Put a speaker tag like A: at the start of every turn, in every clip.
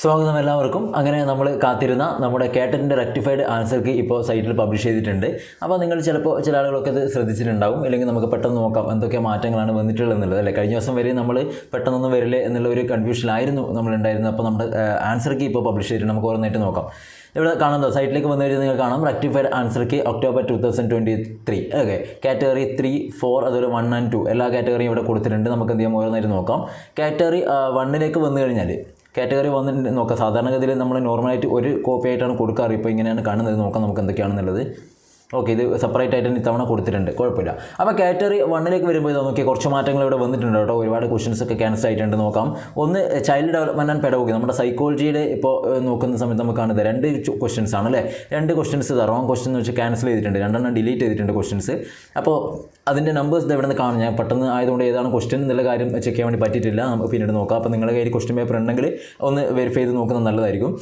A: സ്വാഗതം എല്ലാവർക്കും. അങ്ങനെ നമ്മൾ കാത്തിരുന്ന നമ്മുടെ കേട്ടറ്റിന്റെ റെക്ടിഫൈഡ് ആൻസർക്ക് ഇപ്പോൾ സൈറ്റിൽ പബ്ലിഷ് ചെയ്തിട്ടുണ്ട്. അപ്പോൾ നിങ്ങൾ ചിലപ്പോൾ ചില ആളുകളൊക്കെ അത് ശ്രദ്ധിച്ചിട്ടുണ്ടാവും. അല്ലെങ്കിൽ നമുക്ക് പെട്ടെന്ന് നോക്കാം എന്തൊക്കെ മാറ്റങ്ങളാണ് വന്നിട്ടുള്ളത് എന്നുള്ളത് അല്ലേ? കഴിഞ്ഞ ദിവസം വരെ നമ്മൾ പെട്ടെന്നൊന്നും വരില്ലേ എന്നുള്ള ഒരു കൺഫ്യൂഷനിലായിരുന്നു നമ്മളുണ്ടായിരുന്നത്. അപ്പോൾ നമ്മുടെ ആൻസർക്ക് ഇപ്പോൾ പബ്ലിഷ് ചെയ്തിട്ടുണ്ട്. നമുക്ക് ഓരോന്നായിട്ട് നോക്കാം. ഇവിടെ കാണുന്നത് സൈറ്റിലേക്ക് വന്നു കഴിഞ്ഞാൽ നിങ്ങൾ കാണാം. Rectified ആൻസർക്ക് October two thousand twenty three okay category three four അതുപോലെ വൺ ആൻഡ് ടു എല്ലാ കാറ്റഗറിയും ഇവിടെ കൊടുത്തിട്ടുണ്ട്. നമുക്ക് എന്ത് ചെയ്യാം? ഓരോന്നായിട്ട് നോക്കാം. കാറ്റഗറി വണ്ണിലേക്ക് വന്നു കഴിഞ്ഞാൽ കാറ്റഗറി വന്നിട്ട് നോക്കാം. സാധാരണഗതിയിൽ നമ്മൾ നോർമലായിട്ട് ഒരു കോപ്പി ആയിട്ടാണ് കൊടുക്കാറ്. ഇപ്പോൾ ഇങ്ങനെയാണ് കാണുന്നത്. നോക്കാം നമുക്ക് എന്തൊക്കെയാണെന്നുള്ളത്. ഓക്കെ ഇത് സെപ്പറേറ്റ് ആയിട്ട് ഇത്തവണ കൊടുത്തിട്ടുണ്ട്. കുഴപ്പമില്ല. അപ്പോൾ കാറ്റഗറി വണ്ണിലേക്ക് വരുമ്പോൾ ഇത് നോക്കിയാൽ കുറച്ച് മാറ്റങ്ങൾ ഇവിടെ വന്നിട്ടുണ്ട് കേട്ടോ. ഒരുപാട് ക്വസ്റ്റൻസ് ഒക്കെ ക്യാൻസൽ ആയിട്ടുണ്ട് നോക്കാം. ഒന്ന് ചൈൽഡ് ഡെവലപ്മെന്റ് ആൻഡ് പെഡഗോഗി നമ്മുടെ സൈക്കോളജിയുടെ ഇപ്പോൾ നോക്കുന്ന സമയത്ത് നമുക്ക് കാണുന്നത് രണ്ട് ക്വസ്റ്റൻസ് ആണ് അല്ലേ? രണ്ട് ക്വസ്റ്റൻസ് റോങ് ക്വസ്റ്റൻ എന്ന് വെച്ച് ക്യാൻസൽ ചെയ്തിട്ടുണ്ട്. രണ്ടെണ്ണം ഡിലീറ്റ് ചെയ്തിട്ടുണ്ട് ക്വസ്റ്റൻസ് അപ്പോൾ അതിന്റെ നമ്പേഴ്സ് ഇവിടെ നിന്ന് കാണും. ഞാൻ പെട്ടെന്ന് ആയതുകൊണ്ട് ഏതാണ് ക്വസ്റ്റൻ എന്നുള്ള കാര്യം ചെക്ക് ചെയ്യാൻ വേണ്ടി പറ്റിയിട്ടില്ല. നമുക്ക് പിന്നീട് നോക്കാം. അപ്പോൾ നിങ്ങളുടെ കയ്യിൽ ക്വസ്റ്റൻ പേപ്പർ ഉണ്ടെങ്കിൽ ഒന്ന് വെരിഫൈ ചെയ്ത് നോക്കുന്നത് നല്ലതായിരിക്കും.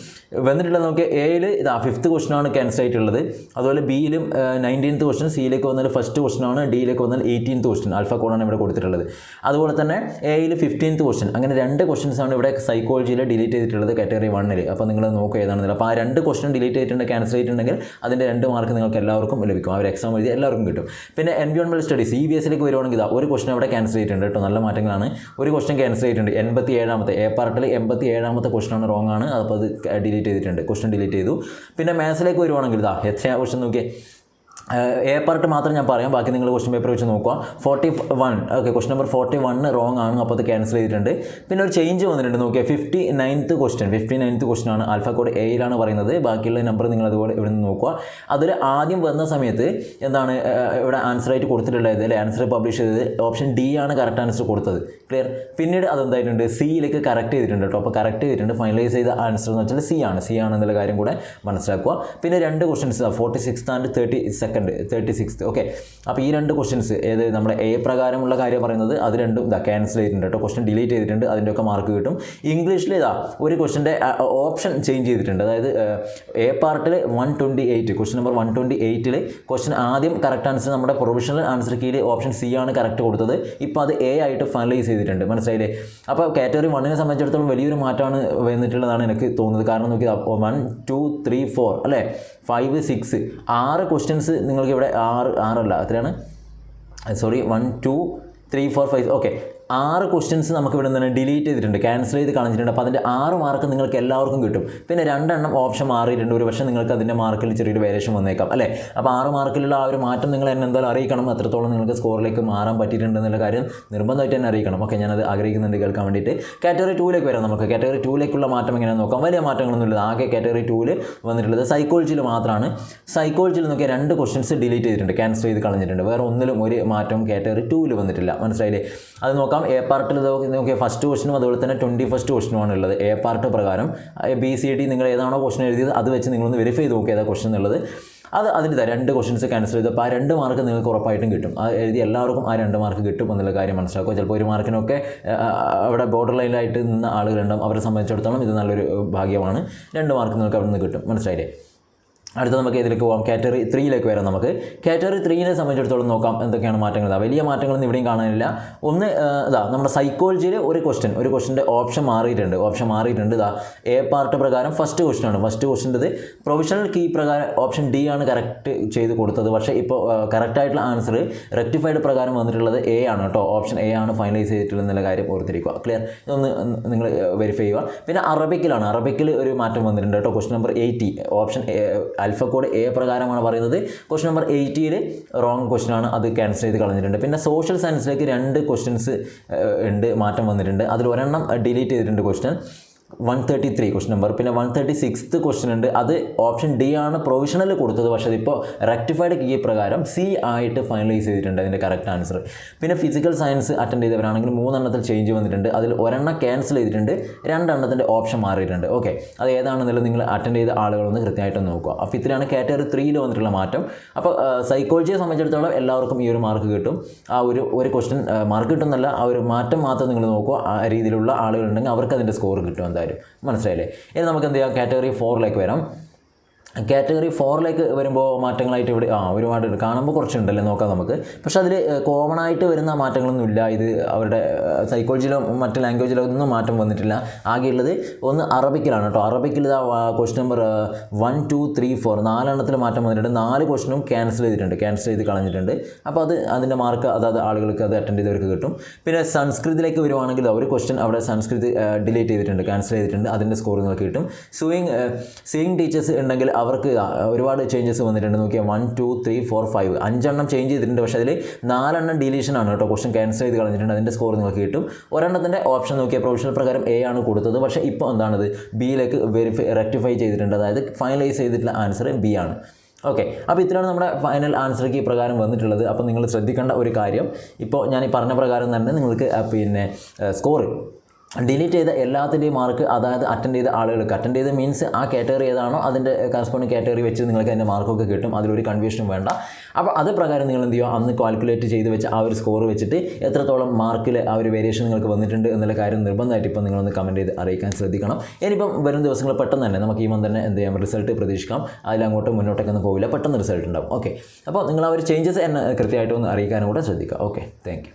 A: വന്നിട്ടുള്ളത് നമുക്ക് എയിൽ ഇതാ ഫിഫ്ത്ത് ക്വസ്റ്റനാണ് ക്യാൻസൽ ആയിട്ടുള്ളത്. അതുപോലെ ബിയിലും നയന്റീൻത്ത് ക്വസ്റ്റൻ സിയിലേക്ക് വന്നാൽ ഫസ്റ്റ് ക്വസ്റ്റനാണ് ഡിയിലേക്ക് വന്നാൽ എയ്റ്റീൻത്ത് ക്വസ്റ്റൻ ആൽഫ കോഡാണ് ഇവിടെ കൊടുത്തിട്ടുള്ളത്. അതുപോലെ തന്നെ എയിൽ ഫിഫ്റ്റീൻത്ത് ക്വസ്റ്റൻ അങ്ങനെ രണ്ട് ക്വസ്റ്റൻസാണ് ഇവിടെ സൈക്കോളജിയിൽ ഡിലീറ്റ് ചെയ്തിട്ടുള്ളത് കാറ്റഗറി വണ്ണിൽ അപ്പോൾ നിങ്ങൾ നോക്കുക ഏതാണെന്നില്ല അപ്പോൾ ആ രണ്ട് ക്വസ്റ്റൻ ഡിലീറ്റ് ചെയ്തിട്ടുണ്ട് ക്യാൻസൽ ചെയ്തിട്ടുണ്ടെങ്കിൽ അതിന്റെ രണ്ട് മാർക്ക് നിങ്ങൾക്ക് എല്ലാവർക്കും ലഭിക്കും. ഒരു എക്സാം എഴുതി എല്ലാവർക്കും കിട്ടും. പിന്നെ എൻവയോൺമെന്റ് സ്റ്റഡീസ് ഇ ബി എസിലേക്ക് വരുവാണെങ്കിൽ ഇതാ ഒരു ക്വസ്റ്റൻ അവിടെ ക്യാൻസൽ ചെയ്തിട്ടുണ്ട് കേട്ടോ നല്ല മാറ്റങ്ങളാണ്. ഒരു ക്വസ്റ്റൻ ക്യാൻസൽ ചെയ്തിട്ടുണ്ട്. എൺപത്തി ഏഴാമത്തെ എ പാർട്ടിൽ എൺപത്തി ഏഴാമത്തെ ക്വസ്റ്റനാണ് റോങ് ആണ്. അപ്പോൾ അത് ഡിലീറ്റ് ചെയ്തിട്ടുണ്ട്. ക്വസ്റ്റൻ ഡിലീറ്റ് ചെയ്തു. പിന്നെ മാത്സിലേക്ക് വരുവാണെങ്കിൽ ഇതാ എത്ര ക്വസ്റ്റൻ നോക്കിയേ? എ പാർട്ട് മാത്രം ഞാൻ പറയാം. ബാക്കി നിങ്ങൾ ക്വസ്റ്റൻ പേപ്പർ വെച്ച് നോക്കുക. Forty one okay question number forty one wrong ആണ്. അപ്പോൾ അത് ക്യാൻസൽ ചെയ്തിട്ടുണ്ട്. പിന്നെ ഒരു ചേഞ്ച് വന്നിട്ടുണ്ട്. നോക്കിയാൽ fifty ninth question fifty ninth question ആണ് ആൽഫ കോഡ് എയിലാണ് പറയുന്നത്. ബാക്കിയുള്ള നമ്പർ നിങ്ങൾ അതുപോലെ ഇവിടെ നിന്ന് നോക്കുക. അതിൽ ആദ്യം വന്ന സമയത്ത് എന്താണ് ഇവിടെ ആൻസർ ആയിട്ട് കൊടുത്തിട്ടുള്ളത് അല്ലെ? ആൻസർ പബ്ലിഷ് ചെയ്തത് ഓപ്ഷൻ ഡി ആണ് കറക്റ്റ് ആൻസർ കൊടുത്തത്. ക്ലിയർ പിന്നീട് അതെന്തായിട്ടുണ്ട്? സിയിലേക്ക് കറക്റ്റ് ചെയ്തിട്ടുണ്ട് കേട്ടോ. അപ്പോൾ കറക്റ്റ് ചെയ്തിട്ടുണ്ട്. ഫൈനലൈസ് ചെയ്ത ആൻസർ എന്ന് വെച്ചാൽ സി ആണ്. സി ആണെന്നുള്ള കാര്യം കൂടെ മനസ്സിലാക്കുക. പിന്നെ രണ്ട് questions forty six and thirty second thirty six okay അപ്പോൾ ഈ രണ്ട് ക്വസ്റ്റൻസ് ഏത് നമ്മുടെ എ പ്രകാരമുള്ള കാര്യം പറയുന്നത് അത് രണ്ടും ഇതാ ക്യാൻസൽ ചെയ്തിട്ടുണ്ട് കേട്ടോ ക്വസ്റ്റൻ ഡിലീറ്റ് ചെയ്തിട്ടുണ്ട്. അതിന്റെയൊക്കെ മാർക്ക് കിട്ടും. ഇംഗ്ലീഷിൽ ഇതാ ഒരു ക്വസ്റ്റന്റെ ഓപ്ഷൻ ചേഞ്ച് ചെയ്തിട്ടുണ്ട്. അതായത് എ പാർട്ടിൽ one twenty eight question number one twenty എയ്റ്റിൽ question ആദ്യം കറക്റ്റ് ആൻസർ നമ്മുടെ പ്രൊവിഷണൽ ആൻസർ കീഴിൽ ഓപ്ഷൻ സി ആണ് കറക്റ്റ് കൊടുത്തത്. ഇപ്പോൾ അത് എ ആയിട്ട് ഫൈനലൈസ് ചെയ്തിട്ടുണ്ട്. മനസ്സിലായില്ലേ? അപ്പോൾ കാറ്റഗറി വണ്ണിനെ സംബന്ധിച്ചിടത്തോളം വലിയൊരു മാറ്റമാണ് വന്നിട്ടുള്ളതാണ് എനിക്ക് തോന്നുന്നത്. കാരണം നോക്കി വൺ ടു ത്രീ ഫോർ അല്ലേ? ഫൈവ് സിക്സ് ആറ് ക്വസ്റ്റ്യൻസ് നിങ്ങൾക്ക് ഇവിടെ ആറ് ആറല്ല. എത്രയാണ്? Sorry one two three four five okay ആറ് ക്വസ്റ്റ്യൻസ് നമുക്ക് ഇവിടെ നിന്ന് ഡിലീറ്റ് ചെയ്തിട്ടുണ്ട് ക്യാൻസൽ ചെയ്ത് കളഞ്ഞിട്ടുണ്ട് അപ്പോൾ അതിന്റെ ആറ് മാർക്ക് നിങ്ങൾക്ക് എല്ലാവർക്കും കിട്ടും. പിന്നെ രണ്ടെണ്ണം ഓപ്ഷൻ മാറിയിട്ടുണ്ട് ഒരു പക്ഷേ നിങ്ങൾക്ക് അതിന്റെ മാർക്കിൽ ചെറിയൊരു വേരിയേഷൻ വന്നേക്കാം അല്ലേ? അപ്പോൾ ആറ് മാർക്കിലുള്ള ആ ഒരു മാറ്റം നിങ്ങൾ എന്നെ എന്തായാലും അറിയിക്കണം. അത്രത്തോളം നിങ്ങൾക്ക് സ്കോറിലേക്ക് മാറാൻ പറ്റിയിട്ടുണ്ടെന്നുള്ള കാര്യം നിർബന്ധമായിട്ട് തന്നെ അറിയിക്കണം. ഓക്കെ ഞാനത് ആഗ്രഹിക്കുന്നുണ്ട് കേൾക്കാൻ വേണ്ടിയിട്ട്. കാറ്റഗറി ടൂലേക്ക് വരാം നമുക്ക്. കാറ്റഗറി ടൂലേക്കുള്ള മാറ്റം എങ്ങനെയാണെന്ന് നോക്കാം. വലിയ മാറ്റങ്ങളൊന്നുമില്ല ആകെ കാറ്റഗറി ടൂവിൽ വന്നിട്ടുള്ളത് സൈക്കോളജിയിൽ മാത്രമാണ് സൈക്കോളജിയിൽ നോക്കിയാൽ രണ്ട് ക്വസ്റ്റ്യൻസ് ഡിലീറ്റ് ചെയ്തിട്ടുണ്ട് ക്യാൻസൽ ചെയ്ത് കളഞ്ഞിട്ടുണ്ട്. വേറെ ഒന്നിലും ഒരു മാറ്റവും കാറ്റഗറി ടൂവിൽ വന്നിട്ടില്ല. മനസ്സിലായില്ലേ? അത് നോക്കാം. എ പാർട്ടിൽ നോക്കിയാൽ ഫസ്റ്റ് ക്വസ്റ്റിനും അതുപോലെ തന്നെ ട്വന്റി ഫസ്റ്റ് ക്വസ്റ്റിനുമാണ് ഉള്ളത് എ പാർട്ട് പ്രകാരം ബി സി ഡി നിങ്ങൾ ഏതാണോ ക്വസ്റ്റൻ എഴുതിയത് അത് വെച്ച് നിങ്ങളൊന്ന് വെരിഫൈ ചെയ്ത് ഏതാ ക്വസ്റ്റൻ എന്നുള്ളത്. അത് അതിന്റെ രണ്ട് ക്വസ്റ്റൻസ് ക്യാൻസൽ ചെയ്തപ്പോൾ ആ രണ്ട് മാർക്ക് നിങ്ങൾക്ക് ഉറപ്പായിട്ടും കിട്ടും. അത് എഴുതി എല്ലാവർക്കും ആ രണ്ട് മാർക്ക് കിട്ടും എന്നുള്ള കാര്യം മനസ്സിലാക്കുക. ചിലപ്പോൾ ഒരു മാർക്കിനൊക്കെ അവിടെ ബോർഡർ ലൈനിലായിട്ട് നിന്ന ആളുകളുണ്ടാവും. അവരെ സംബന്ധിച്ചിടത്തോളം ഇത് നല്ലൊരു ഭാഗ്യമാണ്. രണ്ട് മാർക്ക് നിങ്ങൾക്ക് അവിടെ നിന്ന് കിട്ടും. മനസ്സിലായില്ലേ? അടുത്ത നമുക്ക് ഇതിലേക്ക് പോകാം കാറ്റഗറി ത്രീയിലേക്ക് വരാം നമുക്ക്. കാറ്റഗറി ത്രീനെ സംബന്ധിച്ചിടത്തോളം നോക്കാം എന്തൊക്കെയാണ് മാറ്റങ്ങൾ. വലിയ മാറ്റങ്ങളൊന്നും ഇവിടെയും കാണാനില്ല. ഒന്ന് ഇതാ നമ്മുടെ സൈക്കോളജിയിലെ ഒരു ക്വസ്റ്റൻ ഒരു ക്വസ്റ്റിന്റെ ഓപ്ഷൻ മാറിയിട്ടുണ്ട്. ഓപ്ഷൻ മാറിയിട്ടുണ്ട്. ഇതാ എ പാർട്ട് പ്രകാരം ഫസ്റ്റ് ക്വസ്റ്റൻ ആണ്. ഫസ്റ്റ് ക്വസ്റ്റിന്റെത് പ്രൊവിഷണൽ കീ പ്രകാരം ഓപ്ഷൻ ഡി ആണ് കറക്റ്റ് ചെയ്ത് കൊടുത്തത്. പക്ഷേ ഇപ്പോൾ കറക്റ്റായിട്ടുള്ള ആൻസർ റെക്ടിഫൈഡ് പ്രകാരം വന്നിട്ടുള്ളത് എ ആണ് കേട്ടോ. ഓപ്ഷൻ എ ആണ് ഫൈനലൈസ് ചെയ്തിട്ടുള്ള കാര്യം ഓർത്തിരിക്കുക. ക്ലിയർ ഇതൊന്ന് നിങ്ങൾ വെരിഫൈ ചെയ്യുക. പിന്നെ അറബിക്കിലാണ്. അറബിക്കിൽ ഒരു മാറ്റം വന്നിട്ടുണ്ട് കേട്ടോ. Question number eighty option alpha code A പ്രകാരമാണ് പറയുന്നത്. ക്വസ്റ്റ്യൻ നമ്പർ എയ്റ്റിയിൽ റോങ് ക്വസ്റ്റ്യൻ ആണ്. അത് ക്യാൻസൽ ചെയ്ത് കളഞ്ഞിട്ടുണ്ട്. പിന്നെ സോഷ്യൽ സയൻസിലേക്ക് രണ്ട് ക്വസ്റ്റ്യൻസ് ഉണ്ട് മാറ്റം വന്നിട്ടുണ്ട്. അതിൽ ഒരെണ്ണം ഡിലീറ്റ് ചെയ്തിട്ടുണ്ട് question one thirty three question number പിന്നെ വൺ തേർട്ടി സിക്സ്ത് ക്വസ്റ്റ്യൻ ഉണ്ട്. അത് ഓപ്ഷൻ ഡി ആണ് പ്രൊവിഷണൽ കൊടുത്തത്. പക്ഷേ അതിപ്പോൾ റെക്ടിഫൈഡ് കീ പ്രകാരം സി ആയിട്ട് ഫൈനലൈസ് ചെയ്തിട്ടുണ്ട് അതിന്റെ കറക്റ്റ് ആൻസർ പിന്നെ ഫിസിക്കൽ സയൻസ് അറ്റൻഡ് ചെയ്തവരാണെങ്കിൽ മൂന്നെണ്ണത്തിൽ ചേഞ്ച് വന്നിട്ടുണ്ട്. അതിൽ ഒരെണ്ണം ക്യാൻസൽ ചെയ്തിട്ടുണ്ട്. രണ്ടെണ്ണത്തിന്റെ ഓപ്ഷൻ മാറിയിട്ടുണ്ട്. ഓക്കെ അത് ഏതാണെന്നുള്ളത് നിങ്ങൾ അറ്റൻഡ് ചെയ്ത ആളുകളൊന്ന് കൃത്യമായിട്ട് നോക്കുക. അപ്പോൾ ഇത്രയാണ് കാറ്റഗറി ത്രീയിൽ വന്നിട്ടുള്ള മാറ്റം. അപ്പോൾ സൈക്കോളജിയെ സംബന്ധിച്ചിടത്തോളം എല്ലാവർക്കും ഈ ഒരു മാർക്ക് കിട്ടും. ആ ഒരു ഒരു ക്വസ്റ്റ്യൻ മാർക്ക് കിട്ടുന്നല്ല. ആ ഒരു മാറ്റം മാത്രം നിങ്ങൾ നോക്കുക. ആ രീതിയിലുള്ള ആളുകളുണ്ടെങ്കിൽ അവർക്ക് അതിന്റെ സ്കോർ കിട്ടും എന്തായാലും. മനസ്സിലായില്ലേ? ഇനി നമുക്ക് എന്ത് ചെയ്യാം? കാറ്റഗറി ഫോറിലേക്ക് വരാം. കാറ്റഗറി ഫോറിലേക്ക് വരുമ്പോൾ മാറ്റങ്ങളായിട്ട് ഇവിടെ ആ ഒരുപാട് കാണുമ്പോൾ കുറച്ചുണ്ടല്ലേ നോക്കാം നമുക്ക്. പക്ഷേ അതിൽ കോമൺ ആയിട്ട് വരുന്ന മാറ്റങ്ങളൊന്നുമില്ല ഇത് അവരുടെ സൈക്കോളജിയിലോ മറ്റ് ലാംഗ്വേജിലോ ഒന്നും മാറ്റം വന്നിട്ടില്ല. ആകെയുള്ളത് ഒന്ന് അറബിക്കിലാണ് കേട്ടോ. അറബിക്കിൽ ഇതാ question number one two three four നാലെണ്ണത്തിൽ മാറ്റം വന്നിട്ടുണ്ട്. നാല് ക്വസ്റ്റിനും ക്യാൻസൽ ചെയ്തിട്ടുണ്ട്. ക്യാൻസൽ ചെയ്ത് കളഞ്ഞിട്ടുണ്ട്. അപ്പോൾ അത് അതിന്റെ മാർക്ക് അതായത് ആളുകൾക്ക് അത് അറ്റൻഡ് ചെയ്തവർക്ക് കിട്ടും. പിന്നെ സംസ്കൃതിയിലേക്ക് വരുവാണെങ്കിൽ ഒരു ക്വസ്റ്റ്യൻ അവിടെ സംസ്കൃതി ഡിലീറ്റ് ചെയ്തിട്ടുണ്ട്. ക്യാൻസൽ ചെയ്തിട്ടുണ്ട്. അതിന്റെ സ്കോർ നിങ്ങൾക്ക് കിട്ടും. സൂയിങ് സീയിങ് ടീച്ചേഴ്സ് ഉണ്ടെങ്കിൽ അവർക്ക് ഒരുപാട് ചേഞ്ചസ് വന്നിട്ടുണ്ട്. നോക്കിയാൽ one two three four five അഞ്ചെണ്ണം ചേഞ്ച് ചെയ്തിട്ടുണ്ട്. പക്ഷേ അതിൽ നാലെണ്ണം ഡിലീഷൻ ആണ് കേട്ടോ. ക്വസ്റ്റൻ ക്യാൻസൽ ചെയ്ത് കളഞ്ഞിട്ടുണ്ട്. അതിന്റെ സ്കോർ നിങ്ങൾക്ക് കിട്ടും. ഒരെണ്ണത്തിന്റെ ഓപ്ഷൻ നോക്കിയാൽ പ്രൊവിഷണൽ പ്രകാരം എ ആണ് കൊടുത്തത്. പക്ഷേ ഇപ്പോൾ എന്താണത്? ബിയിലേക്ക് വെരിഫൈ റെക്ടിഫൈ ചെയ്തിട്ടുണ്ട്. അതായത് ഫൈനലൈസ് ചെയ്തിട്ടുള്ള ആൻസർ ബി ആണ്. ഓക്കെ അപ്പോൾ ഇത്രയാണ് നമ്മുടെ ഫൈനൽ ആൻസർക്ക് ഈ പ്രകാരം വന്നിട്ടുള്ളത്. അപ്പോൾ നിങ്ങൾ ശ്രദ്ധിക്കേണ്ട ഒരു കാര്യം ഇപ്പോൾ ഞാൻ ഈ പറഞ്ഞ പ്രകാരം തന്നെ നിങ്ങൾക്ക് പിന്നെ സ്കോർ ഡിലീറ്റ് ചെയ്ത എല്ലാത്തിന്റെയും മാർക്ക് അതായത് അറ്റൻഡ് ചെയ്ത ആളുകൾക്ക്. അറ്റൻഡ് ചെയ്ത മീൻസ് ആ കാറ്റഗറി ഏതാണോ അതിന്റെ കറസ്പോണ്ടിങ് കാറ്റഗറി വെച്ച് നിങ്ങൾക്ക് അതിന്റെ മാർക്കൊക്കെ കിട്ടും. അതിലൊരു കൺഫ്യൂഷനും വേണ്ട. അപ്പോൾ അത് പ്രകാരം നിങ്ങൾ എന്ത് ചെയ്യുക? അന്ന് കാൽക്കുലേറ്റ് ചെയ്ത് വെച്ച് ആ ഒരു സ്കോർ വെച്ചിട്ട് എത്രത്തോളം മാർക്കിൽ ആ ഒരു വേരിയേഷൻ നിങ്ങൾക്ക് വന്നിട്ടുണ്ട് എന്നുള്ള കാര്യം നിർബന്ധമായിട്ട് ഇപ്പോൾ നിങ്ങളൊന്ന് കമന്റ് ചെയ്ത് അറിയിക്കാൻ ശ്രദ്ധിക്കണം. ഇനിയിപ്പം വരും ദിവസങ്ങൾ പെട്ടെന്ന് തന്നെ നമുക്ക് ഈ മന്ത് തന്നെ എന്ത് ചെയ്യാം? റിസൾട്ട് പ്രതീക്ഷിക്കാം. അതിലങ്ങോട്ട് മുന്നോട്ടൊക്കെ ഒന്നും പോവില്ല. പെട്ടെന്ന് റിസൾട്ട് ഉണ്ടാവും. ഓക്കെ അപ്പോൾ നിങ്ങൾ ആ ഒരു ചേഞ്ചസ് എന്നെ കൃത്യമായിട്ട് ഒന്ന് അറിയിക്കാനും കൂടെ ശ്രദ്ധിക്കുക. Okay thank